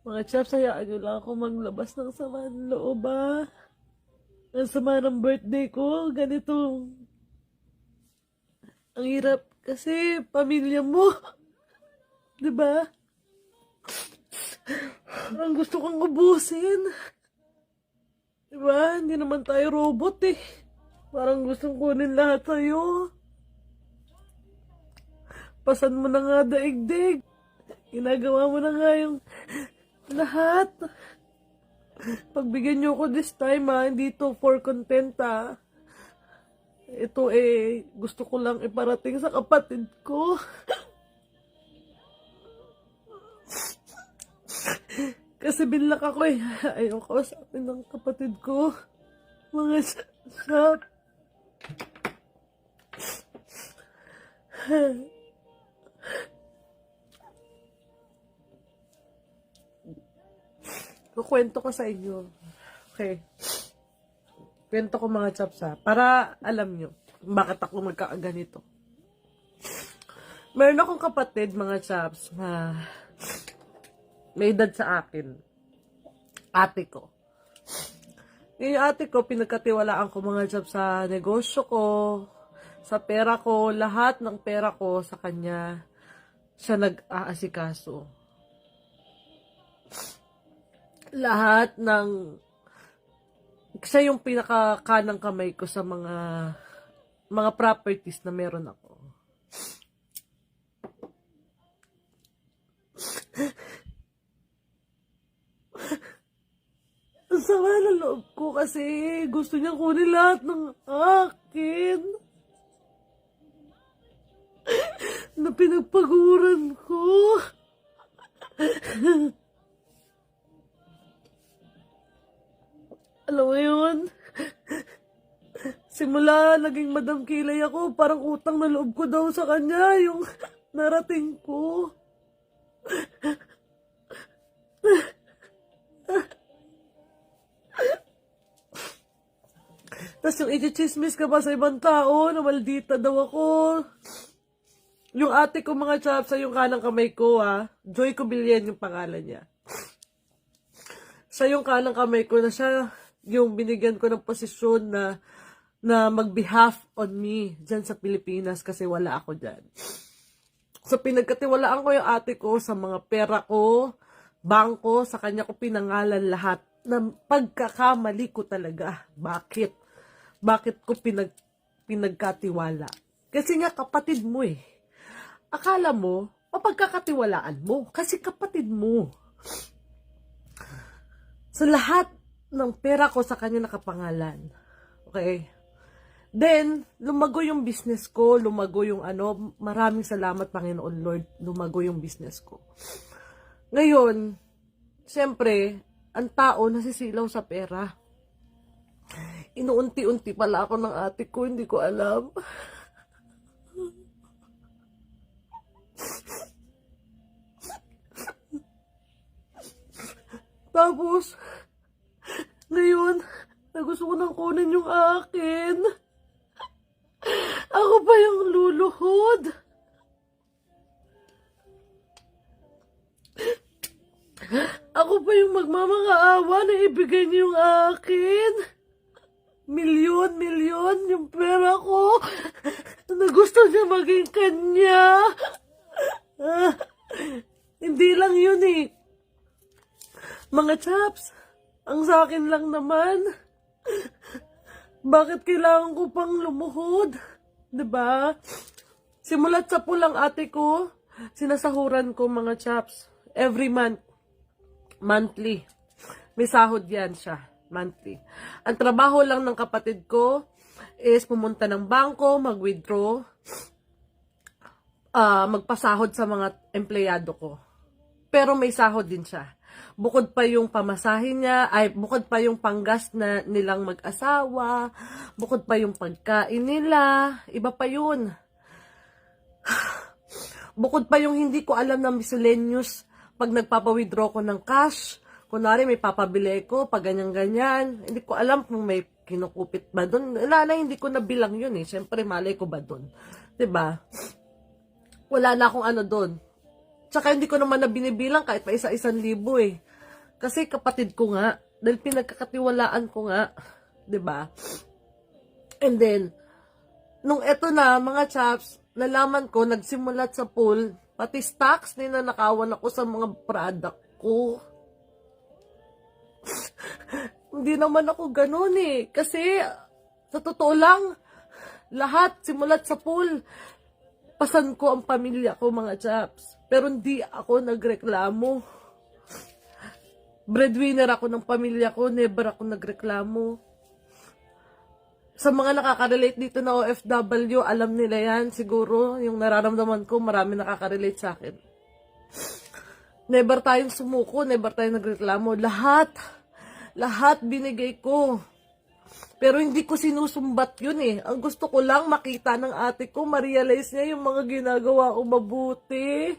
Mga chaps, hayaan nyo lang ako maglabas ng sama ng loob, ah. Ang sama ng birthday ko, ganito. Ang hirap kasi pamilya mo. ba? Ang gusto kong ubusin. 'Di ba? Hindi naman tayo robot eh. Parang gustong kunin lahat sa'yo. Pasan mo na nga daigdig. Ginagawa mo na nga yung lahat. Pagbigyan niyo ko this time ha, hindi to for content ha. Ito eh, gusto ko lang iparating sa kapatid ko. Kasi binlak ako eh. Ayaw ko sa atin ng kapatid ko. Mga shop. Kukwento ko sa inyo. Okay. Kwento ko mga chaps ha. Para alam nyo bakit ako magkakaganito. Meron akong kapatid mga chaps na may edad sa akin. Ate ko. Yung ate ko, pinagkatiwalaan ko mga job sa negosyo ko, sa pera ko, lahat ng pera ko sa kanya, siya nag-aasikaso. Lahat ng, siya yung pinakakanang kamay ko sa mga, mga properties na meron ako. Ang sama ng loob ko kasi gusto niya kunin lahat ng akin. na pinagpaguran ko. Alam mo yun? Simula naging madam kilay ako, parang utang na loob ko daw sa kanya yung narating ko. Tapos yung i-chismis ka pa sa ibang tao na maldita daw ako. Yung ate ko mga chaps sa yung kanang kamay ko ha. Joy Cobillan yung pangalan niya. Siya yung kanang kamay ko na siya yung binigyan ko ng posisyon na na mag-behalf on me dyan sa Pilipinas kasi wala ako dyan. So pinagkatiwalaan ko yung ate ko sa mga pera ko, bangko, sa kanya ko pinangalan lahat na pagkakamali ko talaga. Bakit? Bakit ko pinag, pinagkatiwala? Kasi nga kapatid mo eh. Akala mo, mapagkakatiwalaan mo. Kasi kapatid mo. Sa lahat ng pera ko sa kanya nakapangalan. Okay? Then, lumago yung business ko, lumago yung ano, maraming salamat Panginoon Lord, lumago yung business ko. Ngayon, siyempre, ang tao nasisilaw sa pera. Inuunti-unti pala ako ng ate ko, hindi ko alam. Tapos, ngayon, na gusto ko nang kunin yung akin. Ako pa yung luluhod. Ako pa yung magmamakaawa na ibigay niyo yung akin. Milyon, milyon yung pera ko na gusto niya maging kanya. Ah, hindi lang yun eh. Mga chaps, ang sa akin lang naman. Bakit kailangan ko pang lumuhod? ba? Simulat sa pulang ate ko, sinasahuran ko mga chaps. Every month. Monthly. May sahod yan siya. Monthly. Ang trabaho lang ng kapatid ko is pumunta ng bangko, mag-withdraw, ah magpasahod sa mga empleyado ko. Pero may sahod din siya. Bukod pa yung pamasahin niya, ay bukod pa yung panggas na nilang mag-asawa, bukod pa yung pagkain nila, iba pa yun. Bukod pa yung hindi ko alam na miscellaneous pag nagpapa-withdraw ko ng cash. Kunwari may papabili ko, pag ganyan-ganyan. Hindi ko alam kung may kinukupit ba doon. Wala na, hindi ko nabilang yun eh. Siyempre, malay ko ba doon. ba? Wala na akong ano doon. Tsaka hindi ko naman na binibilang kahit pa isa-isang libo eh. Kasi kapatid ko nga, dahil pinagkakatiwalaan ko nga, 'di ba? And then, nung eto na, mga chaps, nalaman ko, nagsimulat sa pool, pati stocks, ninanakawan ako sa mga product ko. Hindi naman ako ganun eh. Kasi, sa totoo lang, lahat, simulat sa pool, pasan ko ang pamilya ko, mga chaps. Pero hindi ako nagreklamo. Breadwinner ako ng pamilya ko, never ako nagreklamo. Sa mga nakaka-relate dito na OFW, alam nila yan siguro. Yung nararamdaman ko, marami nakaka-relate sa akin. Never tayong sumuko, never tayong nagreklamo. Lahat, lahat binigay ko. Pero hindi ko sinusumbat yun eh. Ang gusto ko lang makita ng ate ko, ma-realize niya yung mga ginagawa ko mabuti.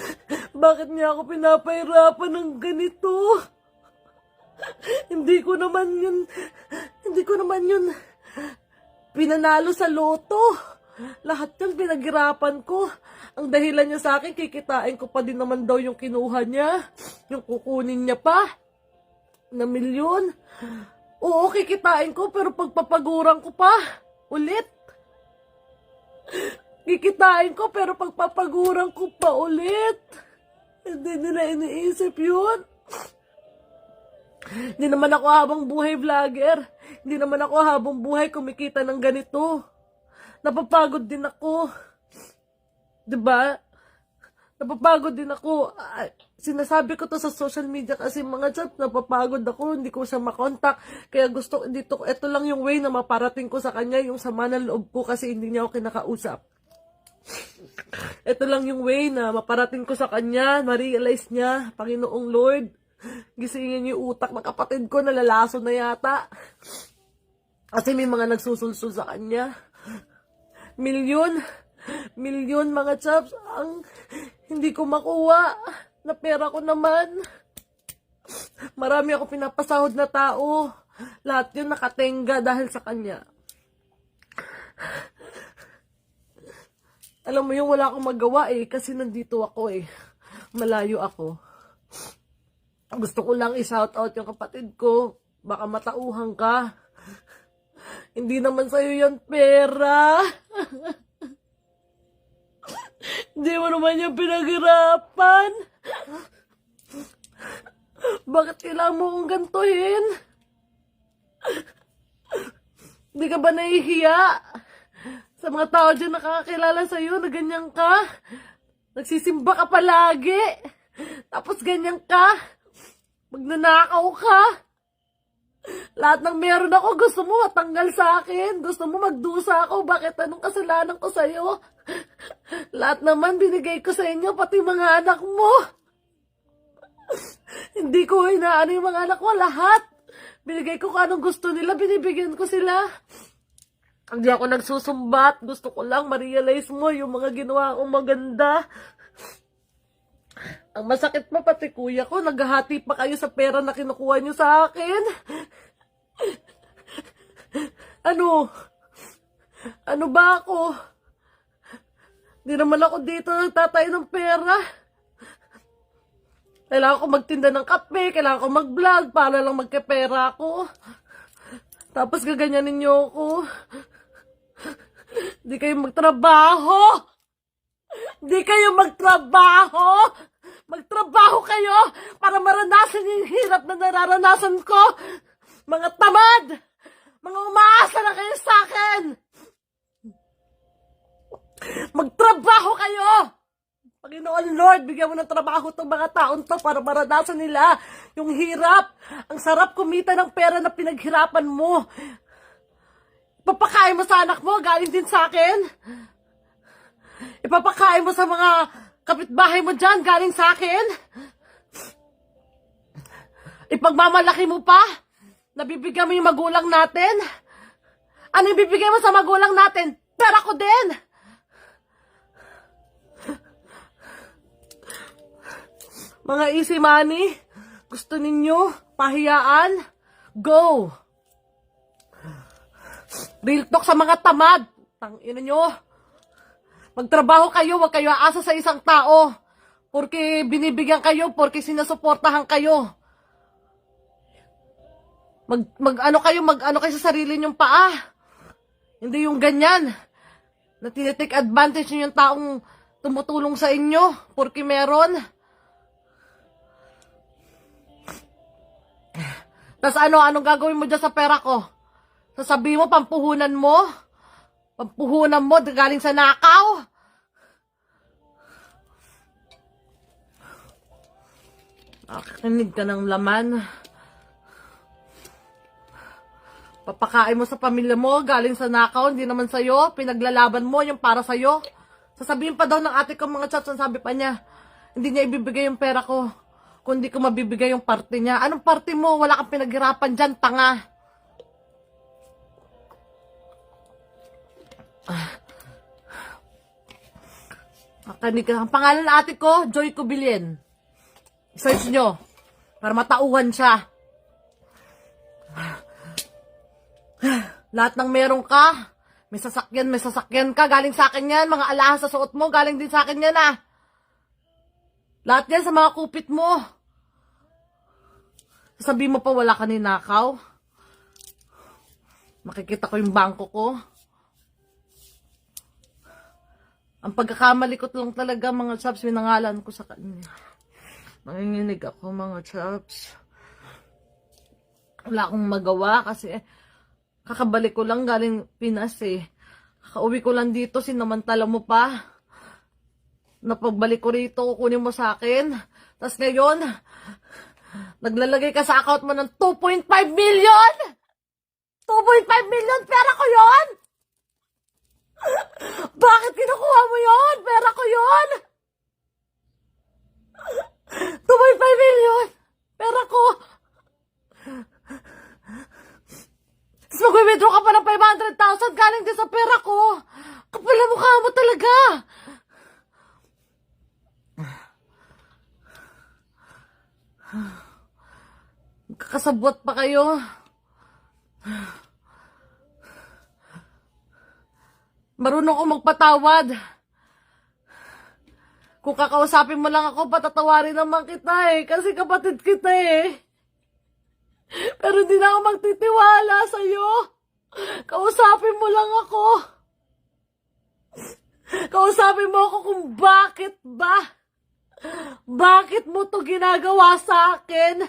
Bakit niya ako pinapahirapan ng ganito? hindi ko naman yun, hindi ko naman yun pinanalo sa loto. Lahat yun pinaghirapan ko. Ang dahilan niya sa akin, kikitain ko pa din naman daw yung kinuha niya. Yung kukunin niya pa. Na milyon. Oo, kikitain ko, pero pagpapaguran ko pa. Ulit. Kikitain ko, pero pagpapaguran ko pa ulit. Hindi nila iniisip yun. Hindi naman ako habang buhay vlogger. Hindi naman ako habang buhay kumikita ng ganito. Napapagod din ako. 'Di ba? Napapagod din ako. Sinasabi ko to sa social media kasi mga chat, napapagod ako, hindi ko siya makontak. Kaya gusto, dito, ito lang yung way na maparating ko sa kanya, yung sama ng loob ko kasi hindi niya ako kinakausap. Ito lang yung way na maparating ko sa kanya, ma-realize niya, Panginoong Lord, gisingin yung utak ng kapatid ko, nalalaso na yata. Kasi may mga nagsusulsul sa kanya. Milyon, milyon mga chaps, ang hindi ko makuha na pera ko naman. Marami ako pinapasahod na tao. Lahat yun nakatenga dahil sa kanya. Alam mo yung wala akong magawa eh, kasi nandito ako eh. Malayo ako. Gusto ko lang i-shout out yung kapatid ko. Baka matauhan ka. Hindi naman sa'yo yan pera. Hindi mo naman yung pinaghirapan. Bakit kailangan mo kong gantuhin? Hindi ka ba nahihiya? Sa mga tao dyan nakakakilala sa'yo na ganyan ka? Nagsisimba ka palagi. Tapos ganyan ka. Magnanakaw ka. Lahat ng meron ako, gusto mo matanggal sa akin. Gusto mo magdusa ako. Bakit anong kasalanan ko sa'yo? Lahat naman binigay ko sa inyo, pati mga anak mo. Hindi ko inaano yung mga anak ko, lahat. Binigay ko kung anong gusto nila, binibigyan ko sila. Hindi ako nagsusumbat. Gusto ko lang ma-realize mo yung mga ginawa kong maganda. Ang masakit pa pati kuya ko, naghahati pa kayo sa pera na kinukuha niyo sa akin. Ano? Ano ba ako? Hindi naman ako dito nagtatay ng pera. Kailangan ko magtinda ng kape, kailangan ko mag-vlog para lang magkapera ako. Tapos gaganyanin niyo ako. Hindi kayo magtrabaho. Hindi kayo magtrabaho. Magtrabaho kayo para maranasan yung hirap na nararanasan ko. Mga tamad! Mga umaasa na kayo sa akin! Magtrabaho kayo! Panginoon Lord, bigyan mo ng trabaho itong mga taon to para maranasan nila yung hirap. Ang sarap kumita ng pera na pinaghirapan mo. Ipapakain mo sa anak mo, galing din sa akin. Ipapakain mo sa mga kapitbahay mo dyan, galing sa akin. Ipagmamalaki mo pa, nabibigyan mo yung magulang natin. Ano yung bibigyan mo sa magulang natin? Pera ko din! Mga easy money, gusto ninyo, pahiyaan, go! Real talk sa mga tamad. Tangina nyo. Magtrabaho kayo, wag kayo aasa sa isang tao. Porque binibigyan kayo, porque sinusuportahan kayo. Mag, mag ano kayo, mag ano kayo sa sarili nyong paa. Hindi yung ganyan. Na tinitake advantage nyo yung taong tumutulong sa inyo, porque meron. Tapos ano, anong gagawin mo dyan sa pera ko? Sasabihin mo, pampuhunan mo? Pampuhunan mo, galing sa nakaw? Nakikinig ka ng laman. Papakain mo sa pamilya mo, galing sa nakaw, hindi naman sa'yo. Pinaglalaban mo, yung para sa'yo. Sasabihin pa daw ng ate ko mga chats, sabi pa niya, hindi niya ibibigay yung pera ko. Kung hindi ko mabibigay yung parte niya. Anong parte mo? Wala kang pinaghirapan dyan, tanga. Makinig ka. Ang pangalan ng ate ko, Joy Cubilien. Search nyo. Para matauhan siya. Lahat ng meron ka, may sasakyan, may sasakyan ka, galing sa akin yan. Mga alahas sa suot mo, galing din sa akin yan ah. Lahat yan sa mga kupit mo. Sabi mo pa wala ka ninakaw. Makikita ko yung bangko ko. Ang pagkakamali ko lang talaga mga chaps, minangalan ko sa kanya. Nanginginig ako mga chaps. Wala akong magawa kasi kakabalik ko lang galing Pinas eh. Kakauwi ko lang dito, sinamantala mo pa. Napagbalik ko rito, kukunin mo sa akin. Tapos ngayon, naglalagay ka sa account mo ng 2.5 million! 2.5 million! Pera ko yon! Bakit kinukuha mo yon? Pera ko yon! 2.5 million! Pera ko! Tapos mag-withdraw ka pa ng 500,000 galing din sa pera ko! Kapal na mukha mo talaga! Kakasabot pa kayo. Marunong ko magpatawad. Kung kakausapin mo lang ako, patatawarin naman kita eh. Kasi kapatid kita eh. Pero hindi na ako magtitiwala sa'yo. Kausapin mo lang ako. Kausapin mo ako kung bakit ba? Bakit mo to ginagawa sa akin?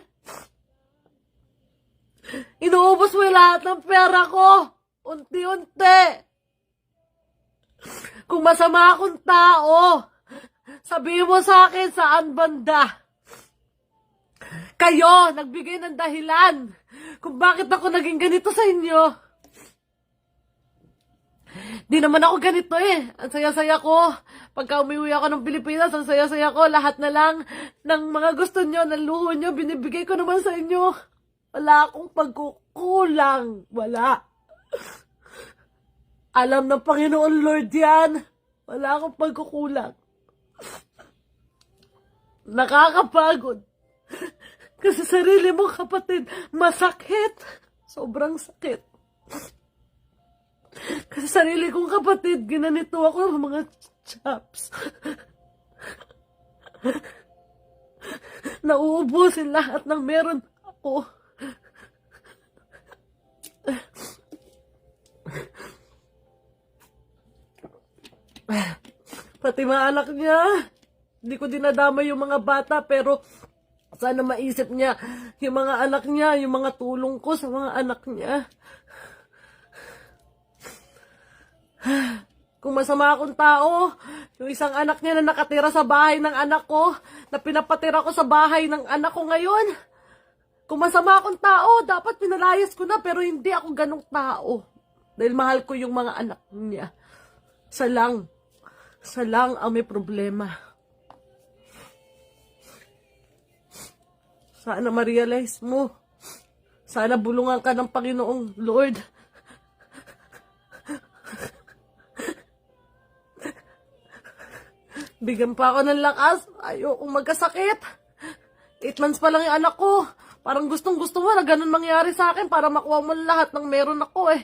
Inuubos mo lahat ng pera ko. Unti-unti. Kung masama akong tao, sabihin mo sa akin saan banda. Kayo, nagbigay ng dahilan kung bakit ako naging ganito sa inyo. Di naman ako ganito eh. Ang saya-saya ko. Pagka umuwi ako ng Pilipinas, ang saya-saya ko. Lahat na lang ng mga gusto nyo, ng luho nyo, binibigay ko naman sa inyo. Wala akong pagkukulang. Wala. Alam ng Panginoon Lord yan. Wala akong pagkukulang. Nakakapagod. Kasi sarili mo kapatid, masakit. Sobrang sakit. Kasi sarili kong kapatid, ginanito ako ng mga chaps. Nauubusin lahat ng meron ako. Pati mga anak niya. Hindi ko dinadama yung mga bata pero sana maisip niya yung mga anak niya, yung mga tulong ko sa mga anak niya. Kung masama akong tao, yung isang anak niya na nakatira sa bahay ng anak ko, na pinapatira ko sa bahay ng anak ko ngayon. Kung masama akong tao, dapat pinalayas ko na, pero hindi ako ganong tao. Dahil mahal ko yung mga anak niya. Sa lang. Sa lang ang may problema. Sana ma-realize mo. Sana bulungan ka ng Panginoong Lord. Bigyan pa ako ng lakas. Ayokong magkasakit. Eight months pa lang yung anak ko. Parang gustong gusto mo na ganun mangyari sa akin para makuha mo lahat ng meron ako eh.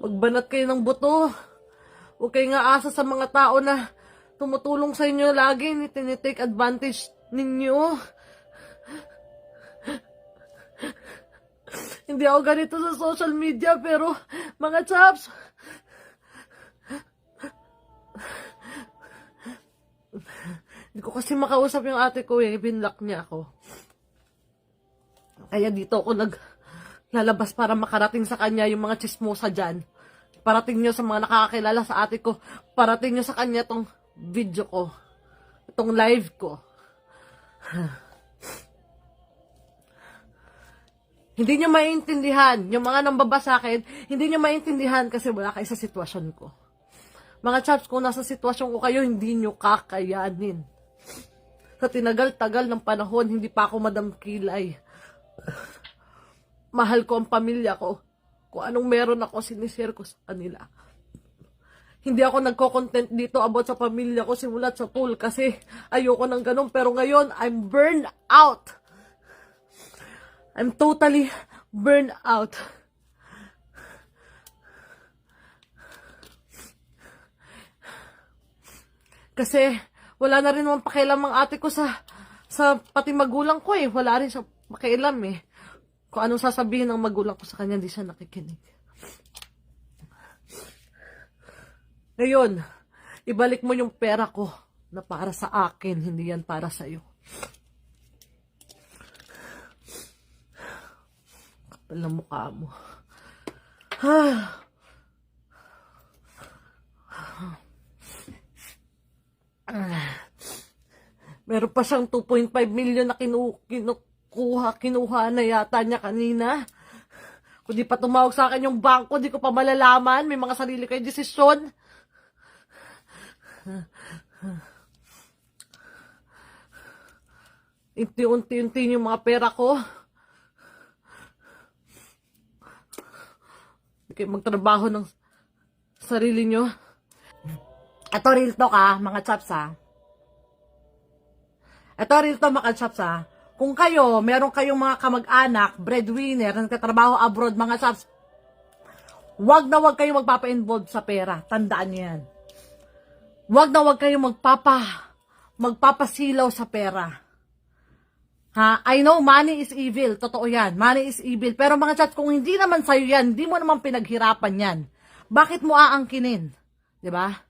Magbanat kayo ng buto. Huwag kayo nga asa sa mga tao na tumutulong sa inyo lagi, ni tinitake advantage ninyo. Hindi ako ganito sa social media, pero mga chaps, hindi ko kasi makausap yung ate ko eh, binlock niya ako. Kaya dito ako nag lalabas para makarating sa kanya yung mga chismosa dyan. Parating nyo sa mga nakakakilala sa ate ko. Parating nyo sa kanya tong video ko. Itong live ko. hindi nyo maintindihan. Yung mga nambaba sa akin, hindi nyo maintindihan kasi wala kayo sa sitwasyon ko. Mga chaps, kung nasa sitwasyon ko kayo, hindi nyo kakayanin. Sa tinagal-tagal ng panahon, hindi pa ako madamkilay. Mahal ko ang pamilya ko. Kung anong meron ako, sinishare ko sa kanila. Hindi ako nagko-content dito about sa pamilya ko simulat sa pool kasi ayoko ng ganun. Pero ngayon, I'm burned out. I'm totally burned out. Kasi wala na rin naman pakialam ang ate ko sa sa pati magulang ko eh. Wala rin siya pakialam eh. Kung anong sasabihin ng magulang ko sa kanya, hindi siya nakikinig. Ngayon, ibalik mo yung pera ko na para sa akin, hindi yan para sa iyo. Kapal ng mukha mo. Meron pa siyang 2.5 million na kinu, kinukuha, kinuha na yata niya kanina. Kung di pa tumawag sa akin yung bangko, di ko pa malalaman. May mga sarili kayo desisyon. Unti-unti-unti yung mga pera ko. Kayo magtrabaho ng sarili nyo. Ito real talk ah, mga chaps ah. Ito real talk mga chaps ah. Kung kayo, meron kayong mga kamag-anak, breadwinner, na nagtatrabaho abroad, mga chaps, wag na wag kayong magpapa-involve sa pera. Tandaan niyo yan. Wag na wag kayong magpapa, magpapasilaw sa pera. Ha? I know money is evil. Totoo yan. Money is evil. Pero mga chat, kung hindi naman sa'yo yan, hindi mo naman pinaghirapan yan. Bakit mo aangkinin? ba?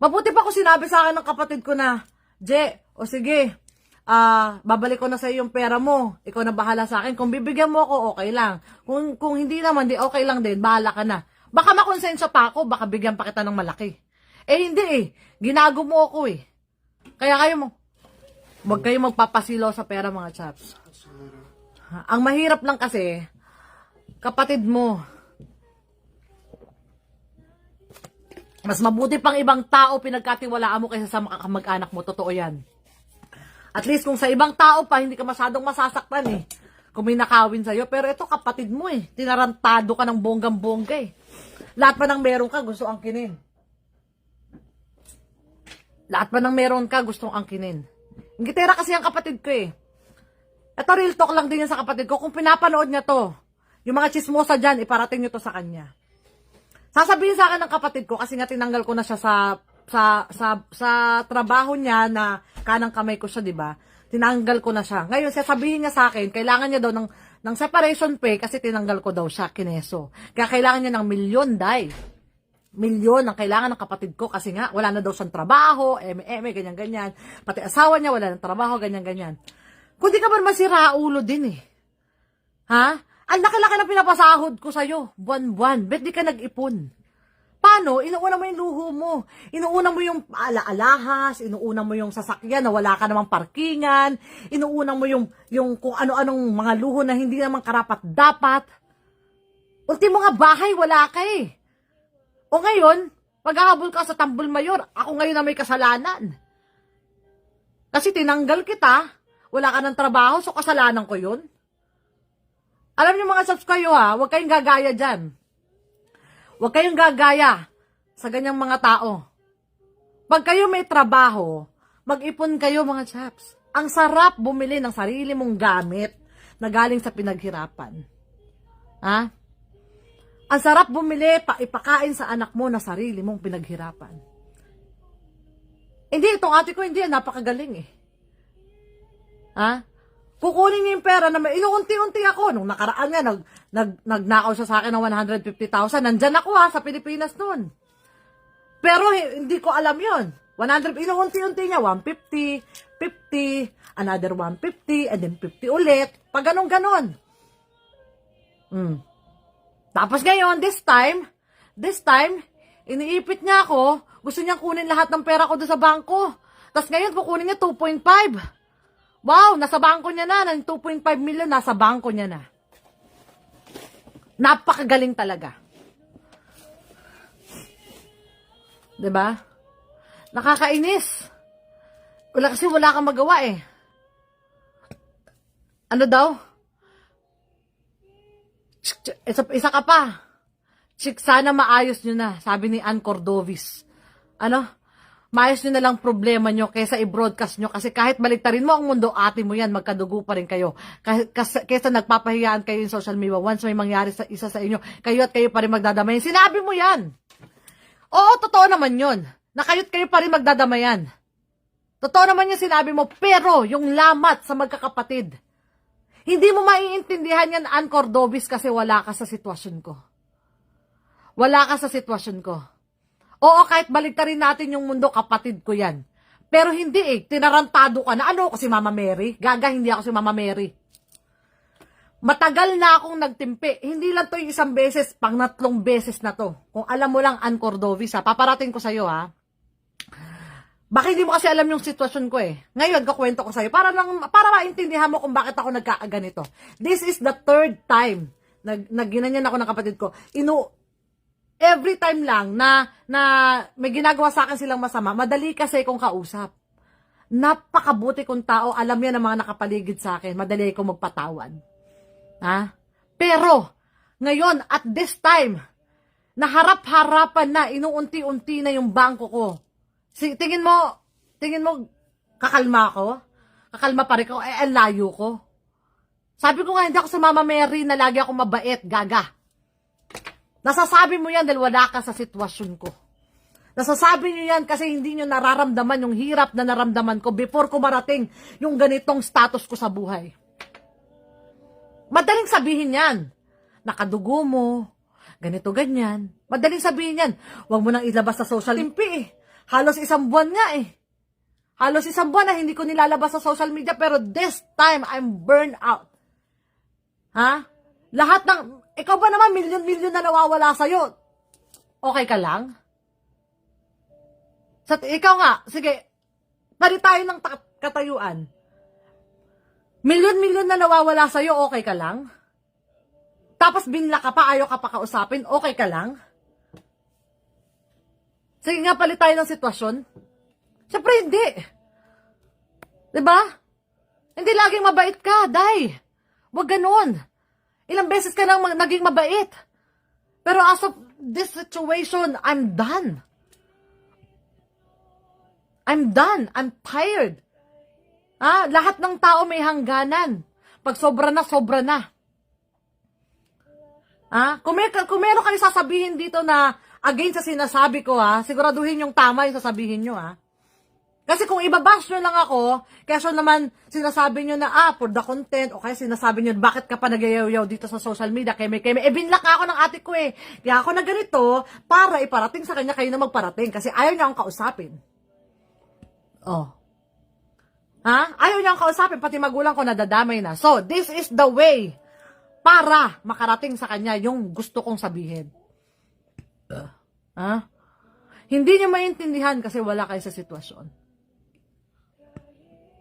Mabuti pa ko sinabi sa akin ng kapatid ko na, Je, o sige, ah, babalik ko na sa yung pera mo. Ikaw na bahala sa akin. Kung bibigyan mo ako, okay lang. Kung, kung hindi naman, di okay lang din. Bahala ka na. Baka makonsensya pa ako, baka bigyan pa kita ng malaki. Eh, hindi eh. Ginago mo ako eh. Kaya kayo mo, huwag kayo magpapasilaw sa pera mga chaps. Ha, Ang mahirap lang kasi, kapatid mo, Mas mabuti pang ibang tao pinagkatiwalaan mo kaysa sa mga kamag-anak mo. Totoo yan. At least kung sa ibang tao pa, hindi ka masyadong masasaktan eh. Kung may nakawin sa'yo. Pero ito kapatid mo eh. Tinarantado ka ng bonggang-bongga eh. Lahat pa ng meron ka, gusto angkinin. Lahat pa ng meron ka, gustong angkinin. Ingitera kasi ang kapatid ko eh. Ito real talk lang din yan sa kapatid ko. Kung pinapanood niya to, yung mga chismosa dyan, iparating nyo to sa kanya. Sasabihin sa akin ng kapatid ko kasi nga tinanggal ko na siya sa sa sa sa trabaho niya na kanang kamay ko siya, 'di ba? Tinanggal ko na siya. Ngayon sasabihin niya sa akin, kailangan niya daw ng ng separation pay kasi tinanggal ko daw siya kineso. Kaya kailangan niya ng milyon, dai. Milyon ang kailangan ng kapatid ko kasi nga wala na daw siyang trabaho, eme-eme, ganyan-ganyan. Pati asawa niya wala ng trabaho, ganyan-ganyan. Kung di ka ba masira ulo din eh. Ha? Ang laki-laki na pinapasahod ko sa'yo. Buwan-buwan. Bet di ka nag-ipon. Paano? Inuuna mo yung luho mo. Inuuna mo yung ala-alahas. Inuuna mo yung sasakyan na wala ka namang parkingan. Inuuna mo yung, yung kung ano-anong mga luho na hindi naman karapat-dapat. Ultimo nga bahay, wala ka eh. O ngayon, maghahabol ka sa tambol mayor. Ako ngayon na may kasalanan. Kasi tinanggal kita. Wala ka ng trabaho, so kasalanan ko yun. Alam niyo mga subs kayo ha, huwag kayong gagaya dyan. Huwag kayong gagaya sa ganyang mga tao. Pag kayo may trabaho, mag-ipon kayo mga chaps. Ang sarap bumili ng sarili mong gamit na galing sa pinaghirapan. Ha? Ang sarap bumili, pa ipakain sa anak mo na sarili mong pinaghirapan. Hindi, itong ate ko hindi, napakagaling eh. Ha? Kukunin niya yung pera na may inuunti-unti ako. Nung nakaraan nga, nag, nag, nagnakaw siya sa akin ng 150,000. Nandyan ako ha, sa Pilipinas noon. Pero hi- hindi ko alam yon 100, inuunti-unti niya, 150, 50, another 150, and then 50 ulit. Pag ganun-ganon. Hmm. Tapos ngayon, this time, this time, iniipit niya ako, gusto niyang kunin lahat ng pera ko doon sa bangko. Tapos ngayon, kukunin niya 2.5. Wow, nasa bangko niya na, ng 2.5 million, nasa bangko niya na. Napakagaling talaga. ba? Nakakainis. Wala kasi wala kang magawa eh. Ano daw? Isa, isa ka pa. Chik, sana maayos nyo na, sabi ni Ann Cordovis. Ano? Maayos nyo na lang problema nyo kaysa i-broadcast nyo kasi kahit baliktarin mo ang mundo, ate mo yan, magkadugo pa rin kayo. Kasi, kaysa nagpapahiyaan kayo in social media, once may mangyari sa isa sa inyo, kayo at kayo pa rin magdadamayan. Sinabi mo yan! Oo, totoo naman yun. Nakayot kayo pa rin magdadamayan. Totoo naman yung sinabi mo, pero yung lamat sa magkakapatid, hindi mo maiintindihan yan, Ann Cordobis, kasi wala ka sa sitwasyon ko. Wala ka sa sitwasyon ko. Oo, kahit baligtarin natin yung mundo, kapatid ko yan. Pero hindi eh, tinarantado ka na. Ano ako si Mama Mary? Gaga, hindi ako si Mama Mary. Matagal na akong nagtimpi. Hindi lang to yung isang beses, pang natlong beses na to. Kung alam mo lang, Ann Cordovis ha, paparating ko sa'yo ha. Baka hindi mo kasi alam yung sitwasyon ko eh. Ngayon, kakwento ko sa'yo para, lang, para maintindihan mo kung bakit ako nagkaaganito. This is the third time na, na ginanyan ako ng kapatid ko. Inu, every time lang na, na may ginagawa sa akin silang masama, madali kasi kong kausap. Napakabuti kong tao, alam yan ng mga nakapaligid sa akin, madali akong magpatawad. Ha? Pero, ngayon, at this time, naharap-harapan na, inuunti-unti na yung bangko ko. Si, tingin mo, tingin mo, kakalma ako? Kakalma pa rin ako? Eh, ang layo ko. Sabi ko nga, hindi ako sa Mama Mary na lagi ako mabait, gaga. Nasasabi mo yan dahil wala ka sa sitwasyon ko. Nasasabi niyo yan kasi hindi niyo nararamdaman yung hirap na naramdaman ko before ko marating yung ganitong status ko sa buhay. Madaling sabihin yan. Nakadugo mo, ganito ganyan. Madaling sabihin yan. Huwag mo nang ilabas sa social media. eh. Halos isang buwan nga eh. Halos isang buwan na hindi ko nilalabas sa social media pero this time I'm burned out. Ha? Lahat ng, ikaw ba naman milyon-milyon na nawawala sa'yo? Okay ka lang? Sa, ikaw nga, sige, pari tayo ng ta- katayuan. Milyon-milyon na nawawala sa'yo, okay ka lang? Tapos binla ka pa, ayaw ka pa kausapin, okay ka lang? Sige nga, palit tayo ng sitwasyon. Siyempre, hindi. 'Di ba? Hindi laging mabait ka, day. Huwag ganun. Ilang beses ka nang naging mabait. Pero as of this situation, I'm done. I'm done. I'm tired. Ah, lahat ng tao may hangganan. Pag sobra na, sobra na. Ah, kung, may, kung meron kayo sasabihin dito na against sa sinasabi ko ha, siguraduhin yung tama yung sasabihin nyo ha. Kasi kung ibabash nyo lang ako, kaya naman sinasabi nyo na, ah, for the content, o kaya sinasabi nyo, bakit ka pa nagayaw dito sa social media, kaya may, eh, binlock nga ako ng ate ko eh. Kaya ako na ganito, para iparating sa kanya kayo na magparating, kasi ayaw niya akong kausapin. Oh. Ha? Ayaw niya akong kausapin, pati magulang ko nadadamay na. So, this is the way para makarating sa kanya yung gusto kong sabihin. Ha? Hindi niyo maintindihan kasi wala kayo sa sitwasyon.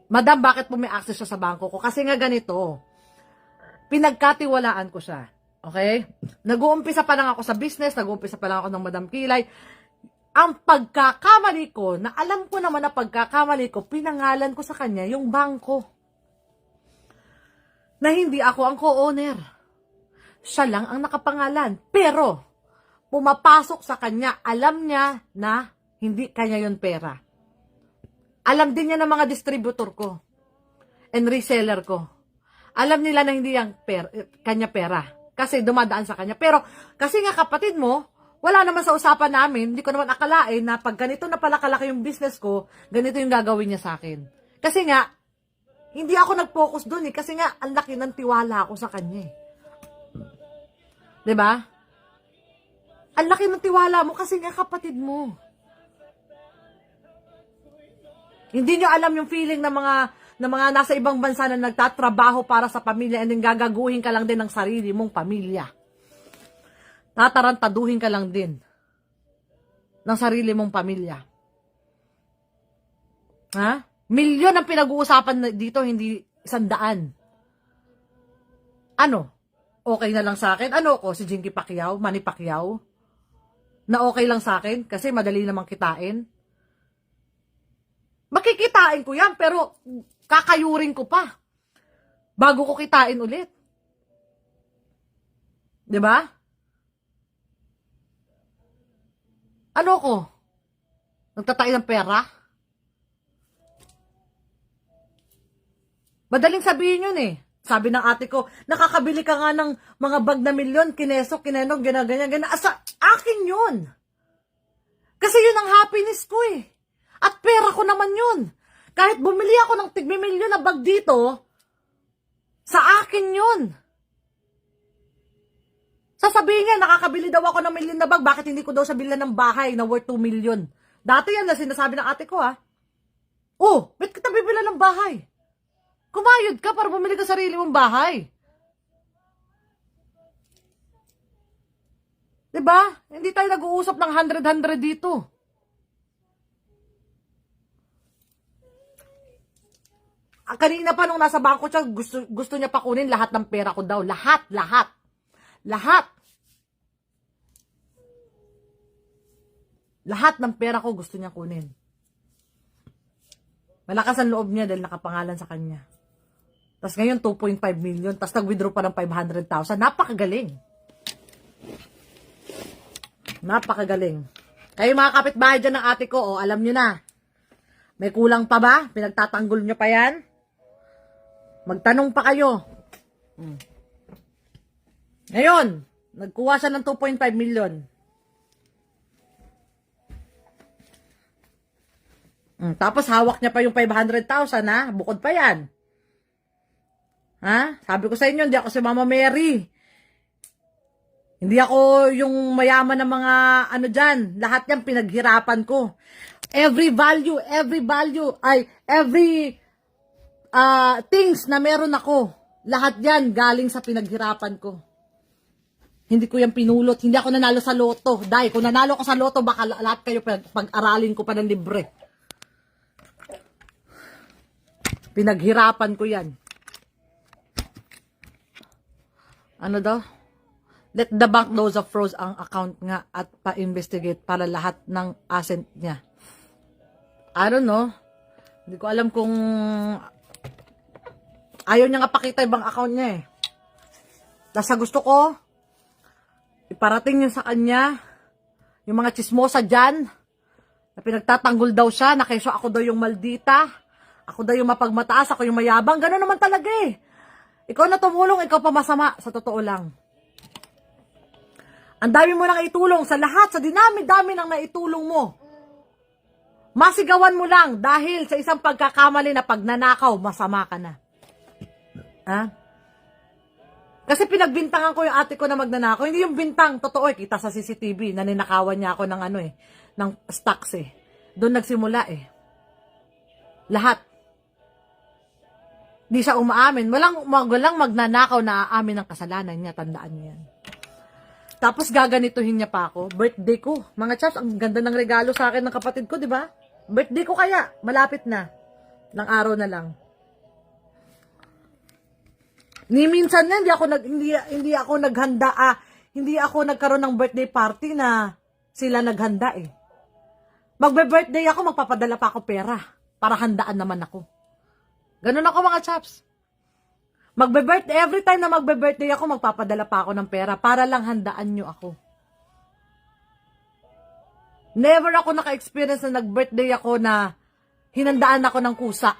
Madam, bakit po may access siya sa bangko ko? Kasi nga ganito, pinagkatiwalaan ko siya. Okay? Nag-uumpisa pa lang ako sa business, nag-uumpisa pa lang ako ng Madam Kilay. Ang pagkakamali ko, na alam ko naman na pagkakamali ko, pinangalan ko sa kanya yung bangko. Na hindi ako ang co-owner. Siya lang ang nakapangalan. Pero, pumapasok sa kanya, alam niya na hindi kanya yon pera. Alam din niya ng mga distributor ko and reseller ko. Alam nila na hindi yung per, kanya pera. Kasi dumadaan sa kanya. Pero, kasi nga kapatid mo, wala naman sa usapan namin, hindi ko naman akalain na pag ganito na pala kalaki yung business ko, ganito yung gagawin niya sa akin. Kasi nga, hindi ako nag-focus doon eh. Kasi nga, ang laki ng tiwala ko sa kanya eh. ba? Ang laki ng tiwala mo kasi nga kapatid mo. Hindi nyo alam yung feeling ng mga ng mga nasa ibang bansa na nagtatrabaho para sa pamilya and then gagaguhin ka lang din ng sarili mong pamilya. Tatarantaduhin ka lang din ng sarili mong pamilya. Ha? Milyon ang pinag-uusapan na dito, hindi isandaan. Ano? Okay na lang sa akin? Ano ko? Si Jinky Pacquiao? Manny Pacquiao? Na okay lang sa akin? Kasi madali namang kitain? Makikitain ko yan, pero kakayurin ko pa. Bago ko kitain ulit. 'Di ba? Ano ko? Nagtatay ng pera? Madaling sabihin yun eh. Sabi ng ate ko, nakakabili ka nga ng mga bag na milyon, kineso, kinenog, ginaganyan, ganyan. Asa, akin yun. Kasi yun ang happiness ko eh. At pera ko naman yun. Kahit bumili ako ng tigmi-milyon na bag dito, sa akin yun. Sasabihin niya, nakakabili daw ako ng milyon na bag, bakit hindi ko daw siya bilhan ng bahay na worth 2 million? Dati yan na sinasabi ng ate ko ha. Oh, ba't kita bibila ng bahay? Kumayod ka para bumili ka sarili mong bahay. 'Di ba? Hindi tayo nag-uusap ng 100-100 dito. Kanina pa nung nasa bangko siya, gusto, gusto niya pa kunin lahat ng pera ko daw. Lahat, lahat. Lahat. Lahat ng pera ko gusto niya kunin. Malakas ang loob niya dahil nakapangalan sa kanya. Tapos ngayon, 2.5 million. Tapos nag-withdraw pa ng 500,000. Napakagaling. Napakagaling. Kayo mga kapitbahay dyan ng ate ko, oh, alam nyo na. May kulang pa ba? Pinagtatanggol nyo pa yan? Magtanong pa kayo. Hmm. Ngayon, nagkuha siya ng 2.5 million. Mm, tapos hawak niya pa yung 500,000 ha, bukod pa yan. Ha? Sabi ko sa inyo, hindi ako si Mama Mary. Hindi ako yung mayaman ng mga ano dyan. Lahat yan pinaghirapan ko. Every value, every value, ay, every uh, things na meron ako. Lahat yan galing sa pinaghirapan ko. Hindi ko yan pinulot. Hindi ako nanalo sa loto. Dahil kung nanalo ko sa loto, baka lahat kayo pag- pag-aralin ko pa ng libre. Pinaghirapan ko yan. Ano daw? Let the bank knows of froze ang account nga at pa-investigate para lahat ng asset niya. I don't know. Hindi ko alam kung ayaw niya nga pakita ibang account niya eh. Tapos gusto ko, iparating niya sa kanya yung mga chismosa dyan na pinagtatanggol daw siya na kesyo ako daw yung maldita. Ako daw yung mapagmataas, ako yung mayabang. Ganun naman talaga eh. Ikaw na tumulong, ikaw pa masama. Sa totoo lang. Ang dami mo nang itulong sa lahat, sa dinami-dami nang naitulong mo. Masigawan mo lang dahil sa isang pagkakamali na pagnanakaw, masama ka na. Ha? Kasi pinagbintangan ko yung ate ko na magnanakaw. Hindi yung bintang, totoo eh, kita sa CCTV, na ninakawan niya ako ng ano eh, ng stocks eh. Doon nagsimula eh. Lahat. Di siya umaamin. Walang, walang magnanakaw na aamin ng kasalanan niya. Tandaan niyo yan. Tapos gaganituhin niya pa ako. Birthday ko. Mga chaps, ang ganda ng regalo sa akin ng kapatid ko, di ba? Birthday ko kaya. Malapit na. Ng araw na lang. Ni minsan na, hindi ako nag hindi, hindi ako naghanda ah, hindi ako nagkaroon ng birthday party na sila naghanda eh. Magbe-birthday ako, magpapadala pa ako pera para handaan naman ako. Ganun ako mga chaps. Magbe-birthday, every time na magbe-birthday ako, magpapadala pa ako ng pera para lang handaan nyo ako. Never ako naka-experience na nag-birthday ako na hinandaan ako ng kusa.